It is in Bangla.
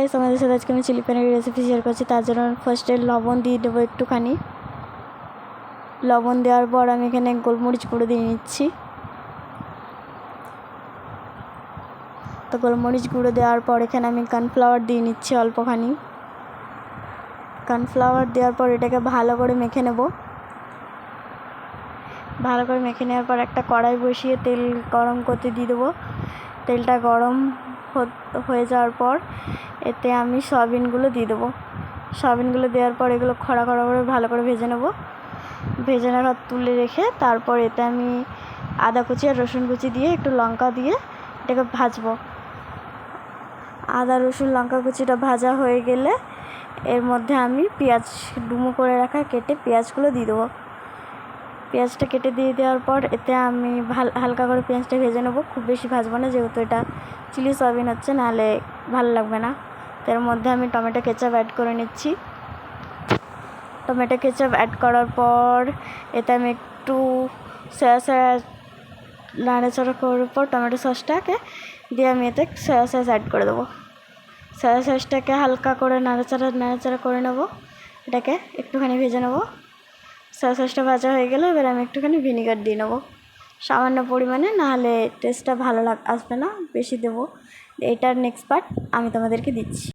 আমাদের সাথে আজকে আমি চিলি পনিরের রেসিপি শেয়ার করছি, তার জন্য ফার্স্টে লবণ দিয়ে দেবো একটুখানি। লবণ দেওয়ার পর আমি এখানে গোলমরিচ গুঁড়ো দিয়ে নিচ্ছি। তো গোলমরিচ গুঁড়ো দেওয়ার পর এখানে আমি কর্নফ্লাওয়ার দিয়ে নিচ্ছি অল্পখানি। কর্নফ্লাওয়ার দেওয়ার পর এটাকে ভালো করে মেখে নেব। ভালো করে মেখে নেওয়ার পর একটা কড়াই বসিয়ে তেল গরম করতে দিয়ে দেবো। তেলটা গরম হয়ে যাওয়ার পর এতে আমি সয়াবিনগুলো দিয়ে দেবো। সয়াবিনগুলো দেওয়ার পর এগুলো খড়া খড়া করে ভালো করে ভেজে নেব। ভেজে নেওয়ার তুলে রেখে তারপর এতে আমি আদা কুচি আর রসুন কুচি দিয়ে একটু লঙ্কা দিয়ে এটাকে ভাজবো। আদা, রসুন, লঙ্কা কুচিটা ভাজা হয়ে গেলে এর মধ্যে আমি পেঁয়াজ ডুমো করে রাখা কেটে পেঁয়াজগুলো দিয়ে দেবো। পেঁয়াজটা কেটে দিয়ে দেওয়ার পর এতে আমি হালকা করে পেঁয়াজটা ভেজে নেব। খুব বেশি ভাজবো না যেহেতু এটা চিলি সয়াবিন হচ্ছে, নাহলে ভালো লাগবে না। তার মধ্যে আমি টমেটো কেচাপ অ্যাড করে নিচ্ছি। টমেটো কেচাপ অ্যাড করার পর এতে আমি একটু সয়া সয়া নাড়াচাড়া করার পর টমেটো সসটাকে দিয়ে আমি এতে সয়া সস অ্যাড করে দেবো। সয়া সসটাকে হালকা করে নাড়াচাড়া নাড়াচাড়া করে নেব। এটাকে একটুখানি ভেজে নেব। সয়া সসটা ভাজা হয়ে গেলে এবার আমি একটুখানি ভিনিগার দিয়ে নেব। সামান্য পরিমাণে, নাহলে টেস্টটা ভালো লাগ, আসবে না, বেশি দেবো। এটার নেক্সট পার্ট আমি তোমাদেরকে দিচ্ছি।